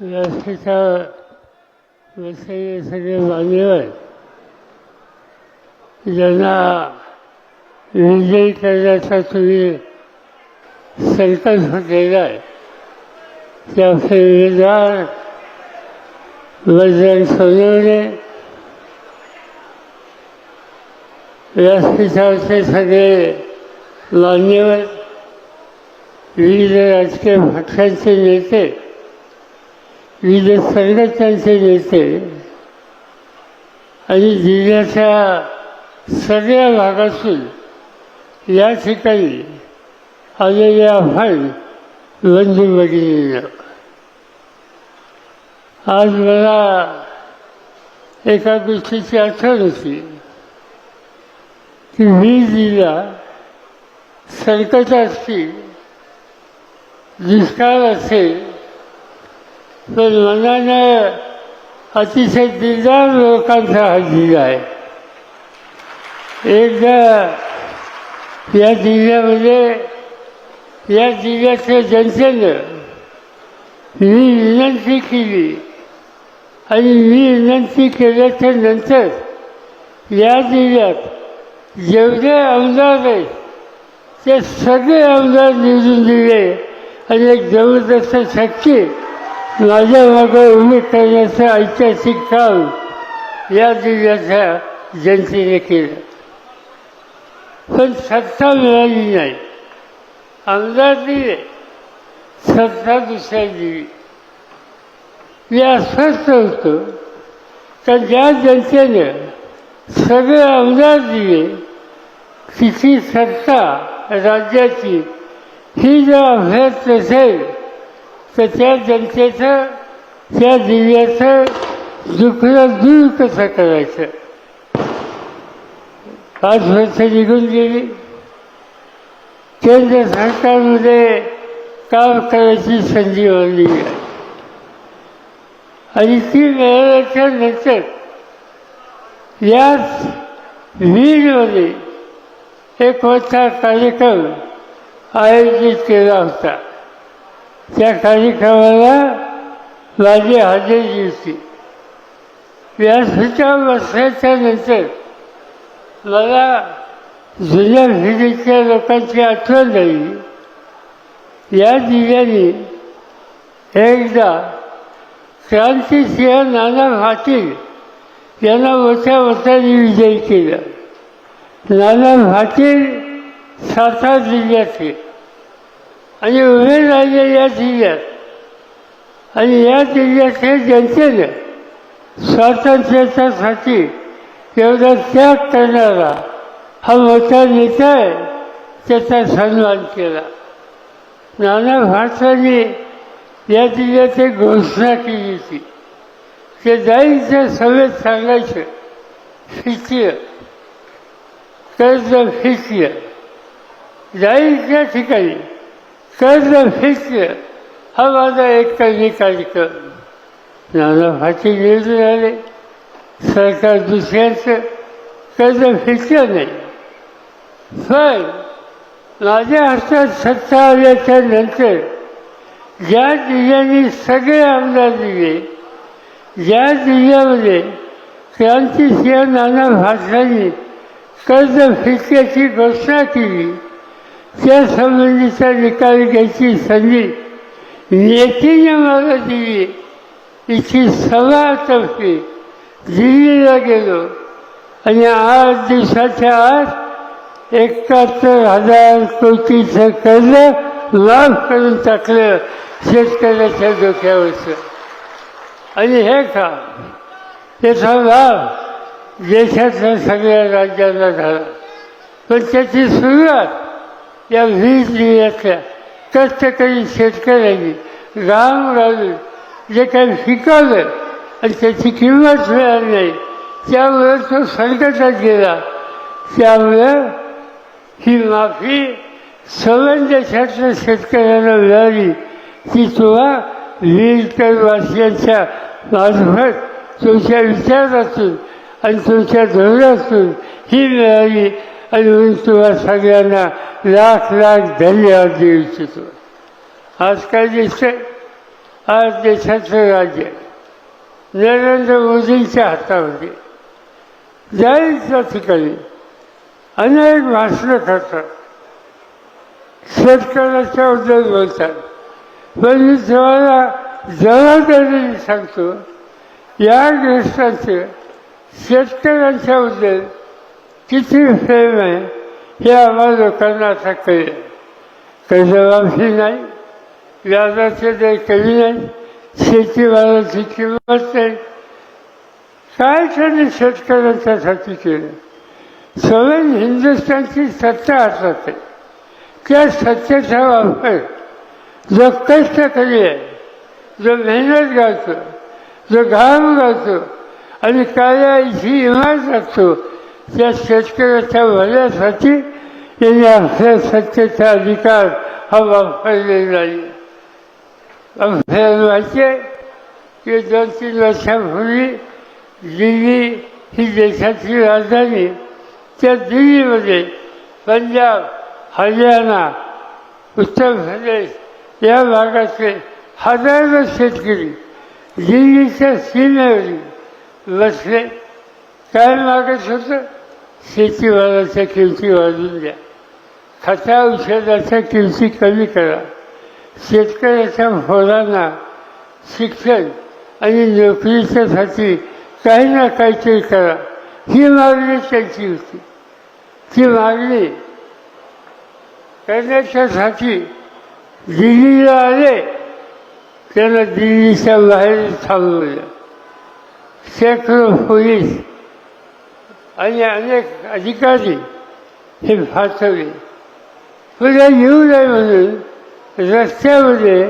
व्यवस्थेचा बसलेले सगळे मान्यवर ज्यांना विजयी करण्याचा तुम्ही संकल्प केला आहे त्या फेरीदार वजन सोनवणे व्यासपीठावरचे सगळे मान्यवर विविध राजकीय पक्षांचे नेते विविध संघटनांचे नेते आणि जिल्ह्याच्या सगळ्या भागातून या ठिकाणी आलेल्या आव्हान बंधू आज मला एका गोष्टीची आठवण होती. की मी जिल्हा संकट असतील दुष्काळ असेल पण मनानं अतिशय दिलदार लोकांचा हा जिल्हा आहे. एकदा या जिल्ह्यामध्ये या जिल्ह्याच्या जनतेनं मी विनंती केली आणि मी विनंती केल्याच्यानंतर या जिल्ह्यात जेवढे आमदार आहेत ते सगळे आमदार निवडून दिले आणि एक जबरदस्त शक्ती माझ्या मागं उभी करण्याचं ऐतिहासिक काम या जिल्ह्याच्या जनतेने केलं. पण सत्ता मिळाली नाही. आमदार दिले सत्ता दुसऱ्या दिली. मी अस्वस्थ होतो. तर ज्या जनतेनं सगळे आमदार दिले तिची सत्ता राज्याची ही जर अभ्यास नसेल तर त्या जनतेचं त्या दिव्याचं दुखलं दूर कसं करायचं? पाच वर्ष निघून गेली. केंद्र सरकारमध्ये काम करायची संधी मिळाली आहे आणि ती मिळाल्याच्या नंतर याच वीरमध्ये एक मोठा कार्यक्रम आयोजित केला होता. त्या कार्यक्रमाला माझी हजेरी होती व्यासपीठावर बसल्याच्या नंतर मला जुन्या पिढीच्या लोकांची आठवण झाली. या दिव्याने एकदा क्रांतिसिंह नाना पाटील यांना मोठ्या मताने विजयी केला. नाना पाटील सातारा जिल्ह्याचे आणि उभे राहिले या जिल्ह्यात. आणि या जिल्ह्याच्या जनतेनं स्वातंत्र्याच्यासाठी एवढा त्याग करणारा हा मोठा नेता आहे त्याचा सन्मान केला. नाना भारताने या जिल्ह्यात एक घोषणा केली होती. ते जाईच्या सभेत सांगायचं शिकलं कर्ज फिकलं जाईच्या ठिकाणी कर्ज फिकलं हा माझा एक काही कार्यक्रम नाना फाटी निर्णय झाले. सरकार दुसऱ्याचं कर्ज फिकलं नाही. पण माझ्या हातात सत्ता आल्याच्यानंतर ज्या जिल्ह्यांनी सगळे आमदार दिले ज्या जिल्ह्यामध्ये क्रांतिसिंह नाना भाषांनी कर्ज फिटण्याची घोषणा केली त्या संबंधीचा निकाल घ्यायची संधी नेतीने मला दिली. इथे सभातर्फे दिल्लीला गेलो. आणि आठ दिवसाच्या आत एकाहत्तर हजार कोटीचं कर्ज लाभ करून टाकलं शेतकऱ्याच्या डोक्यावरचं. आणि हे का त्याचा लाभ देशातल्या सगळ्या राज्यांना झाला. पण त्याची सुरुवात या वीज निर्यातल्या कष्टकरी शेतकऱ्यांनी राम राहून जे काही शिकवलं आणि त्याची किंमत मिळाली नाही त्यामुळे तो संकटात गेला. त्यामुळं ही माफी सवन देशातल्या शेतकऱ्यांना मिळाली. ती तुम्हा वीरकरवासियांच्या मार्फत तुमच्या विचारातून आणि तुमच्या धोरणातून ही मिळाली. आणि मी तुम्हा सगळ्यांना लाख लाख धन्यवाद देऊ इच्छितो. आज काय दिसतंय? आज देशाचं राज्य नरेंद्र मोदींच्या हातामध्ये जाईल त्या ठिकाणी अनेक भाषणं करतात. शेतकऱ्याच्या बद्दल बोलतात. पण मी तुम्हाला जबाबदारीने सांगतो या देशाचे शेतकऱ्यांच्याबद्दल किती प्रेम आहे हे आम्हाला लोकांना आता कळलं. कर्जमाफी नाही. व्याजाचे काही कमी नाही शेतीमालाची किंमत नाही काय त्यांनी शेतकऱ्यांच्यासाठी केलं? सगळं हिंदुस्थानची सत्ता हातात आहे. त्या सत्तेचा वापर जो कष्ट कमी आहे जो मेहनत घालतो जो घाम घालतो आणि कायाची इमारत असतो त्या शेतकऱ्याच्या भल्यासाठी यांनी आपल्या सत्तेचा अधिकार हा वापरलेला नाही आपल्याला वाटते की दोन तीन वर्षापूर्वी दिल्ली ही देशाची राजधानी त्या दिल्लीमध्ये पंजाब हरियाणा उत्तर प्रदेश या भागातले हजारो शेतकरी दिल्लीच्या सीमेवरी बसले. काय मागत होतं? शेतीमालाच्या किमती वाढून द्या. खता औषधाच्या किमती कमी करा. शेतकऱ्याच्या मुलांना शिक्षण आणि नोकरीच्यासाठी काही ना काहीतरी करा. ही मागणी त्यांची होती. ती मागणी करण्याच्यासाठी दिल्लीला आले त्यांना दिल्लीच्या बाहेर थांबवलं. शेकडो पोलीस आणि अनेक अधिकारी हे फासवले पुढे येऊ नये म्हणून रस्त्यामध्ये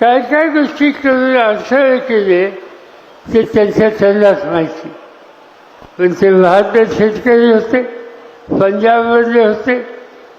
काय काय गोष्टी करून अडथळे केले ते त्यांच्या त्यांनाच माहिती पण ते बहादर शेतकरी होते पंजाबमधले होते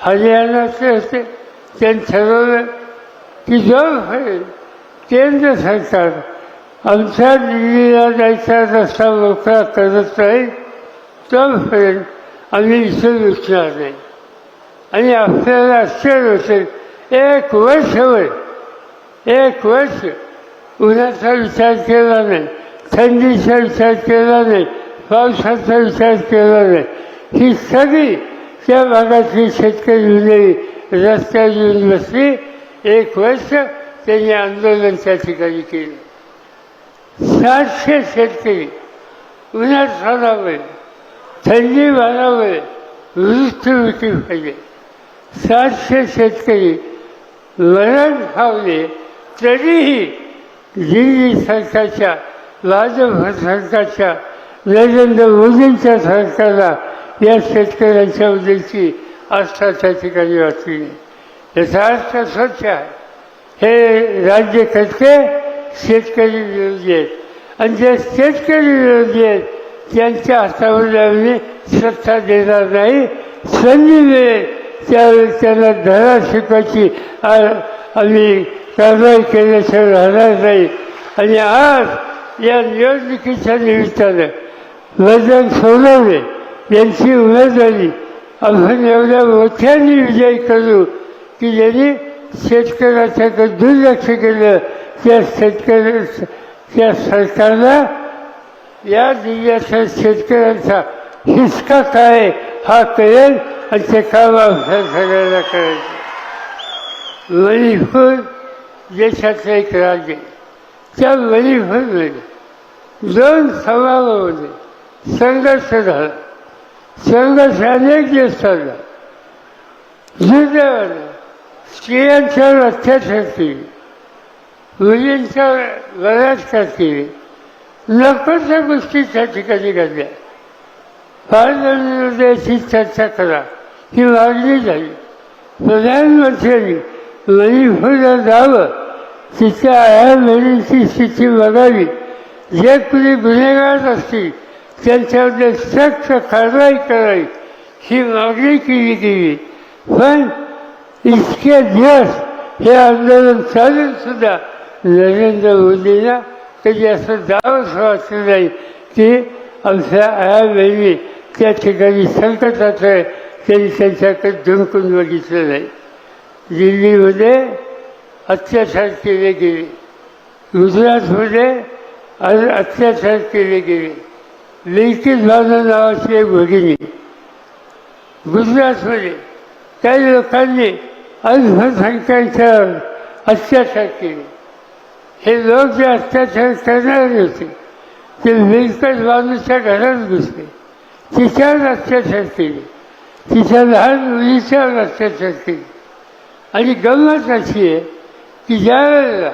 हरियाणाचे होते त्यांनी ठरवलं की जो केंद्र सरकार आमच्या दिल्लीला जायचा रस्ता मोकळा करत नाही तोपर्यंत आम्ही इथे उठणार नाही आणि आपल्याला आश्चर्य असेल एक वर्ष होईल एक वर्ष उन्हाचा विचार केला नाही थंडीचा विचार केला नाही पावसाचा विचार केला नाही ही सगळी त्या भागातली शेतकरी मंडळी रस्त्यावर येऊन बसली एक वर्ष त्यांनी आंदोलन त्या ठिकाणी केलं सातशे शेतकरी उन्हात साधावे थंडी वाढावे विक्री पाहिजे. सातशे शेतकरी मरण पावले तरीही दिल्ली सरकारच्या भाजप सरकारच्या नरेंद्र मोदींच्या सरकारला या शेतकऱ्यांच्या बद्दलची आस्था त्या ठिकाणी वाचली नाही. याचा अर्थ स्वच्छ आहे. हे राज्य कटके शेतकरी विरोधी आहेत. आणि जे शेतकरी विरोधी आहेत त्यांच्या हातामध्ये आम्ही सत्ता देणार नाही. संधी मिळेल त्यावेळी त्यांना धडा शिकवायची आम्ही कारवाई केल्याशिवाय राहणार नाही. आणि आज या निवडणुकीच्या निमित्तानं वजन सोनवणे यांची उमेदवारी आपण एवढ्या मोठ्याने विजय करू की ज्यांनी शेतकऱ्याच्याकडे दुर्लक्ष केलं त्या शेतकऱ्या त्या सरकारला या जिल्ह्याच्या शेतकऱ्यांचा हिसका काय हा कळेल आणि ते काम आपल्या सगळ्यांना करायचं मणिपूर देशाचं एक राज्य त्या मणिपूरमध्ये दोन समाजामध्ये संघर्ष झाला. संघर्ष अनेक दिवस चालला. दुर्दैवानं स्त्रियांच्यावर अत्याचार केले. मुलींच्यावर बलात्कार केले. नकोच्या गोष्टी त्या ठिकाणी घडल्या. पारदर्शी चर्चा करा. ही मागणी झाली प्रधानमंत्र्यांनी मणिपूरला जावं. तिच्या आया मुलींची स्थिती बघावी. जे कुणी गुन्हेगार असतील त्यांच्यामध्ये सक्त कारवाई करावी. ही मागणी केली गेली. पण इतके दिवस हे आंदोलन चालून सुद्धा नरेंद्र मोदींना त्याची असं जावंच वाटलं नाही की आमच्या आयावेळी त्या ठिकाणी संकटात आहे, त्यांनी त्यांच्याकडे झुंकून बघितलं नाही दिल्लीमध्ये अत्याचार केले गेले गुजरातमध्ये अत्याचार केले गेले लेखित भावना नावाची एक भगिनी गुजरातमध्ये काही लोकांनी अल्पसंख्याकांच्यावर अत्याचार केले हे लोक जे अत्याचार करणारे होते ते मिळकत बाजूच्या घरात घुसले तिच्यावर अत्याचार केले तिच्या लहान मुलीच्यावर अत्याचार केले आणि गंमत अशी आहे की ज्या वेळेला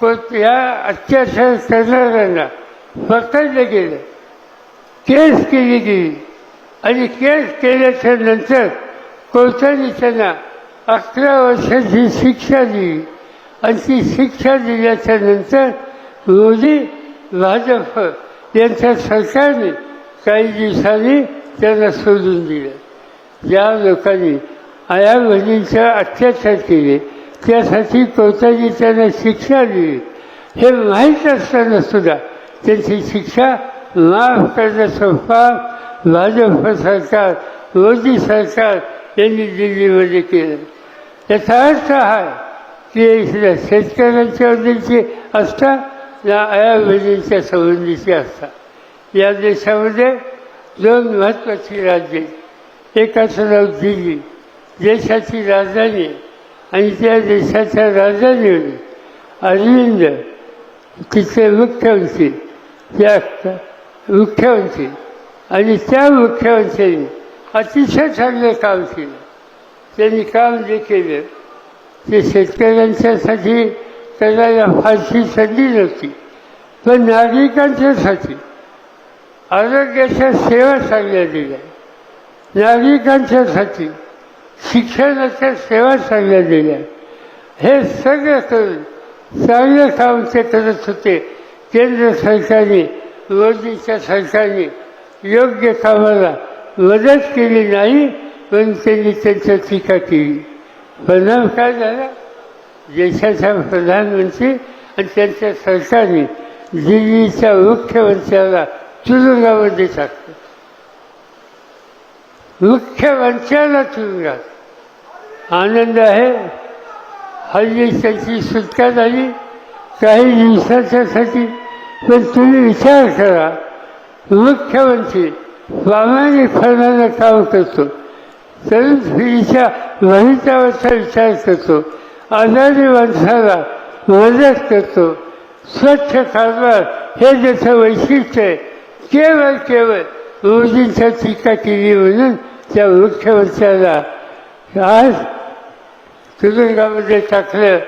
कोण या अत्याचार करणाऱ्यांना पकडलं गेलं केस केली गेली आणि केस केल्याच्यानंतर कोर्टाने त्यांना अकरा वर्षाची शिक्षा दिली. आणि ती शिक्षा दिल्याच्या नंतर मोदी भाजप यांच्या सरकारने काही दिवसांनी त्यांना सोडून दिलं. ज्या लोकांनी आया बहिणींचा अत्याचार केले त्यासाठी कोर्टाने त्यांना शिक्षा दिली. हे माहीत असताना सुद्धा त्यांची शिक्षा माफ करण्याचं काम भाजप सरकार मोदी सरकार यांनी दिल्लीमध्ये केलं. याचा अर्थ हा आहे शेतकऱ्यांच्या वदीची असतात या आया संबंधीची असतात. या देशामध्ये दोन महत्त्वाची राज्ये एकाचं नाव दिल्ली. देशाची राजधानी आणि त्या देशाच्या राजधानीवर अरविंद तिचे मुख्यमंत्री त्या मुख्यमंत्री. आणि त्या मुख्यमंत्र्यांनी अतिशय चांगलं काम केलं. त्यांनी काम जे केलं ते शेतकऱ्यांच्यासाठी त्याला फारशी संधी नव्हती. पण नागरिकांच्यासाठी आरोग्याच्या सेवा चांगल्या दिल्या. नागरिकांच्यासाठी शिक्षणाच्या सेवा चांगल्या दिल्या. हे सगळं करून चांगलं काम ते करत होते. केंद्र सरकारने मोदीच्या सरकारने योग्य कामाला मदत केली नाही पण त्यांनी त्यांच्या टीका केली. परिणाम काय झाला? देशाचा प्रधानमंत्री आणि त्यांच्या सरकारने दिल्लीच्या मुख्यमंत्र्याला तुरुंगामध्ये टाकलं मुख्यमंत्र्याला तुरुंगात आनंद आहे. हल्ली त्यांची सुटका झाली. काही दिवसाच्यासाठी पण तुम्ही विचार करा. मुख्यमंत्री प्रामाणिकपणानं काम करतो. तरुण पिढीच्या भवितव्याचा विचार करतो आजारी माणसाला मदत करतो. स्वच्छ कारभार हे ज्याचं वैशिष्ट्य आहे केवळ केवळ मोदींच्या टीका केली म्हणून त्या मुख्यमंत्र्याला आज तुरुंगामध्ये टाकलं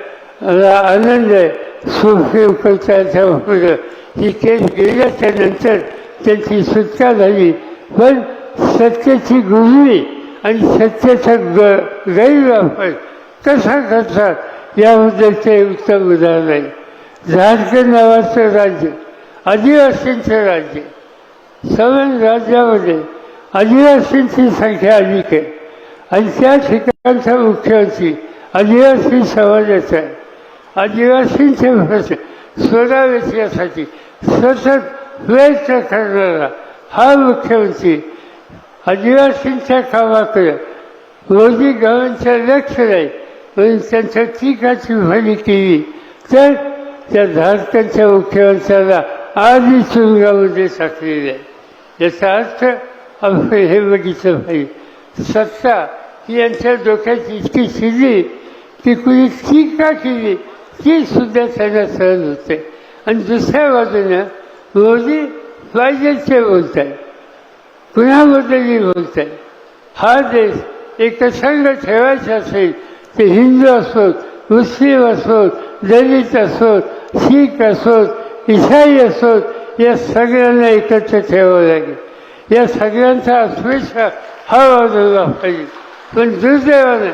मला आनंद आहे. सुप्रीम कोर्टाच्या पुढं ही केस गेल्याच्यानंतर त्यांची सुटका झाली. पण सत्तेची गुजरी आणि सत्तेचा ग गैरवापर कसा करतात याबद्दल ते उत्तम उदाहरण आहे झारखंड नावाचं राज्य आदिवासींचं राज्य. सवन राज्यामध्ये आदिवासींची संख्या अधिक आहे. आणि त्या ठिकाणचा मुख्यमंत्री आदिवासी समाजाचा आहे. आदिवासींचे प्रश्न सोडावेच सतत प्रयत्न करणारा हा मुख्यमंत्री आदिवासींच्या कामाकडे मोदी गावांचं लक्ष नाही म्हणून त्यांच्या टीकाची भली केली. तर त्या झारखंडच्या मुख्यमंत्र्याला आधी तुरुंगामध्ये टाकलेलं आहे याचा अर्थ आपण हे बघितलं पाहिजे सत्ता ही यांच्या डोक्यात इतकी शिरली की कुणी टीका केली ती सुद्धा त्यांना सहन होते. आणि दुसऱ्या बाजूनं मोदी पाहिजे ते बोलत आहे कुणाबद्दलही बोलत आहे. हा देश एकसंघ ठेवायचा असेल ते हिंदू असोत मुस्लिम असोत दलित असोत शीख असोत इसाई असोत या सगळ्यांना एकत्र ठेवावं लागेल. या सगळ्यांचा अस्पृश्य हा वाजवला पाहिजे. पण दुर्दैवानं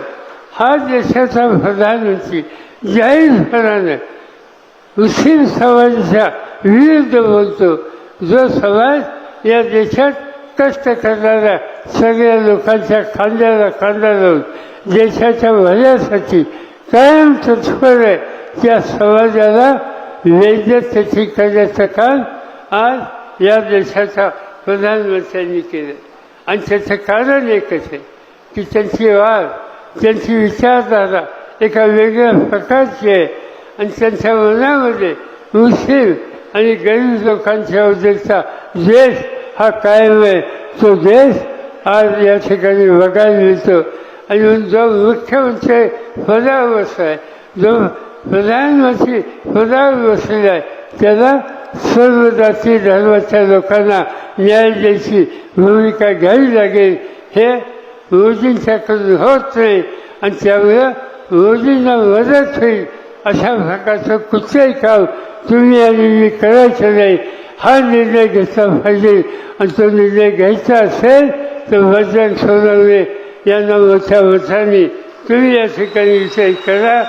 हा देशाचा प्रधानमंत्री जाहीरपणानं मुस्लिम समाजाच्या विरुद्ध बोलतो. जो समाज या देशात कष्ट करणाऱ्या सगळ्या लोकांच्या खांद्याला खांदा लावून देशाच्या भल्यासाठी कायम तत्पर आहे. त्या समाजाला वैद्यकची करण्याचं काम आज या देशाच्या प्रधानमंत्र्यांनी केलं. आणि त्याचं कारण एकच आहे की त्यांची वाद त्यांची विचारधारा एका वेगळ्या प्रकारची आहे. आणि त्यांच्या मनामध्ये मुस्लिम आणि गरीब लोकांच्या उद्योगचा द्वेष हा कायम आहे तो देश आज या ठिकाणी बघायला मिळतो आणि जो मुख्यमंत्री पदावर बसलाय जो प्रधानमंत्री पदावर बसलेला आहे त्याला सर्व जाती धर्माच्या लोकांना न्याय द्यायची भूमिका घ्यावी लागेल. हे मोदींच्याकडून होत नाही. आणि त्यामुळं मोदींना मदत होईल अशा प्रकारचं कुठलंही काम तुम्ही आणि मी करायचं नाही. हा निर्णय घेतला पाहिजे आणि तो निर्णय घ्यायचा असेल तर बजरंग सोडवणे यांना मोठ्या मताने तुम्ही या ठिकाणी विषय करा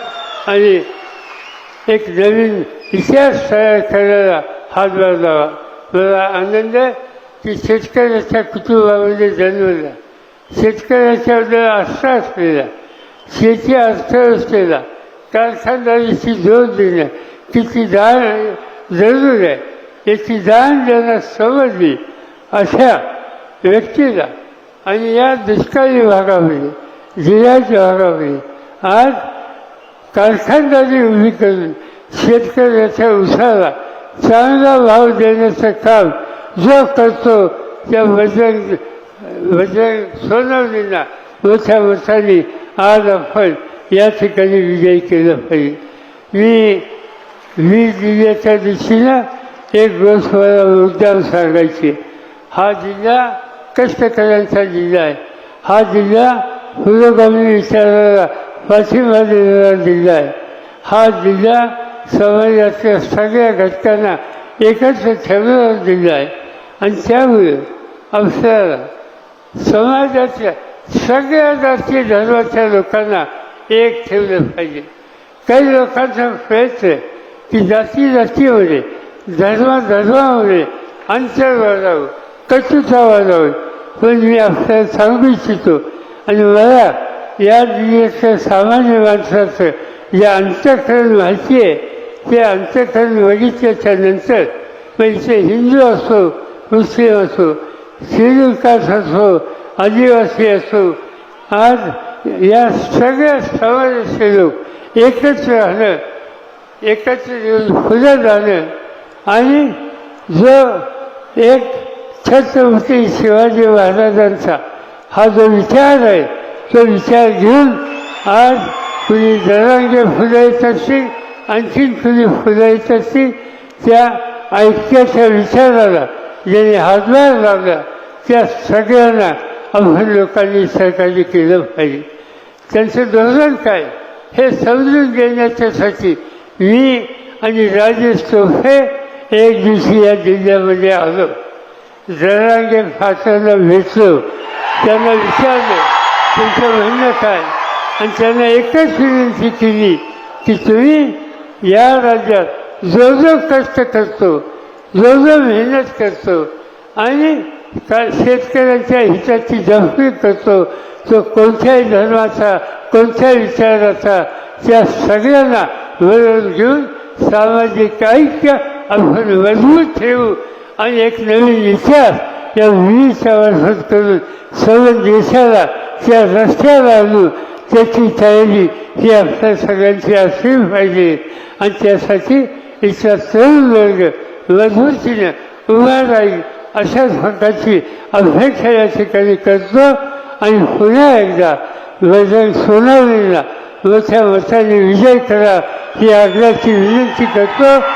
आणि एक नवीन इतिहास तयार करायला हातभार लावा. मला आनंद आहे की शेतकऱ्याच्या कुटुंबामध्ये जन्मला. शेतकऱ्याच्याबद्दल आस्था असलेला शेती अर्थव्यवस्थेला कारखानदारीची जोड देणं किती दार जरूर आहे. याची दान ज्यांना समजली अशा व्यक्तीला. आणि या दुष्काळी भागामध्ये जिल्ह्याच्या भागामध्ये आज कारखानदारी उभी करून शेतकऱ्याच्या उसाला चांगला भाव देण्याचं काम जो करतो त्या बजरंग वजन सोनवणींना मोठ्या मोठ्याने आज आपण या ठिकाणी विजयी केलं पाहिजे. मी वीज दिल्याच्या दृष्टीनं एक दिवस मला मुद्दाम सांगायची. हा जिल्हा कष्टकऱ्यांचा जिल्हा आहे. हा जिल्हा पुरोगामी विचाराला पाठिंबा जिल्हा आहे. हा जिल्हा समाजाच्या सगळ्या घटकांना एकत्र ठेवणारा जिल्हा आहे. आणि त्यामुळे आपल्याला समाजाच्या सगळ्या जाती धर्माच्या लोकांना एक ठेवलं पाहिजे. काही लोकांचा प्रयत्न की जाती जातीमध्ये धर्मा धर्मामध्ये अंतर वाढावं. कटुता वाढावं. पण मी आपल्याला सांगू इच्छितो. आणि मला या जिल्ह्याच्या सामान्य माणसाचं जे अंतःकरण माहिती आहे ते अंतःकरण बघितल्याच्या नंतर म्हणजे ते हिंदू असो मुस्लिम असो श्रीलंकास असो आदिवासी असो आज या सगळ्या समाजाचे लोक एकत्र राहणं एकत्र येऊन फुलं राहणं आणि जो एक छत्रपती शिवाजी महाराजांचा हा जो विचार आहे तो विचार घेऊन आज कुणी जरांगे फुलं येत असतील आणखीन कुणी फुलं येत असतील त्या ऐक्याच्या विचाराला ज्याने हातभार लावला त्या सगळ्यांना आम्ही लोकांनी सहकार्य केलं पाहिजे. त्यांचं धोरण काय? हे समजून घेण्याच्यासाठी मी आणि राजेश टोफे एक दिवशी या जिल्ह्यामध्ये आलो. जरांगे फाटाला भेटलो. त्यांना विचारलं तुमचं म्हणणं काय? आणि त्यांना एकच विनंती केली की तुम्ही या राज्यात जो जो कष्ट करतो जो जो मेहनत करतो आणि का शेतकऱ्यांच्या हिताची जपणी करतो. तो कोणत्याही धर्माचा कोणत्याही विचाराचा त्या सगळ्यांना बरोबर घेऊन सामाजिक ऐक्य आपण मजबूत ठेवू. आणि एक नवीन इतिहास या विविधच्या वर्षात करून सर्व देशाला त्या रस्त्याला आणू. त्याची तयारी ही आपल्या सगळ्यांची असली पाहिजे. आणि त्यासाठी इथला तरुण वर्ग मजबूतीने उभा राहील. अशाच स्वतःची अपेक्षा या ठिकाणी करतो. आणि पुन्हा एकदा वजन सोनावणीला मोठ्या मताने विजय करा ही आग्रहाची विनंती करतो.